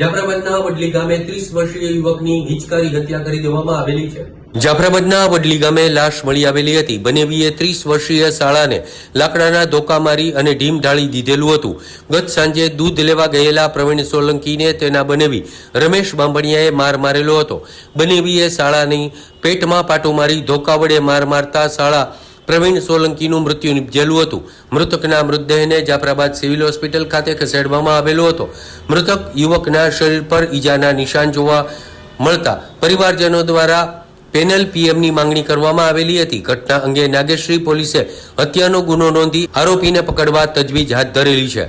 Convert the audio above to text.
જાફરાબાદના વડલી ગામે ત્રીસ વર્ષીય યુવકની હિચકારી હત્યા કરી દેવામાં આવેલી છે. જાફરાબાદના વડલી ગામે લાશ મળી આવેલી હતી. બનેવીએ ત્રીસ વર્ષીય શાળાને લાકડાના ધોકા મારી અને ઢીમ ઢાળી દીધેલું હતું. ગત સાંજે દૂધ લેવા ગયેલા પ્રવીણ સોલંકીને તેના બનેવી રમેશ બાંભણિયાએ માર મારેલો હતો. બનેવીએ શાળાની પેટમાં પાટું મારી ધોકા વડે માર મારતા શાળા પ્રવીણ સોલંકીનું મૃત્યુ નિપજેલું હતું. મૃતકના મૃતદેહને જાફરાબાદ સિવિલ હોસ્પિટલ ખાતે ખસેડવામાં આવેલો હતો. મૃતક યુવકના શરીર પર ઈજાના નિશાન જોવા મળતા પરિવારજનો દ્વારા પેનલ પીએમની માંગણી કરવામાં આવેલી હતી. ઘટના અંગે નાગેશ્રી પોલીસે હત્યાનો ગુનો નોંધી આરોપીને પકડવા તજવીજ હાથ ધરેલી છે.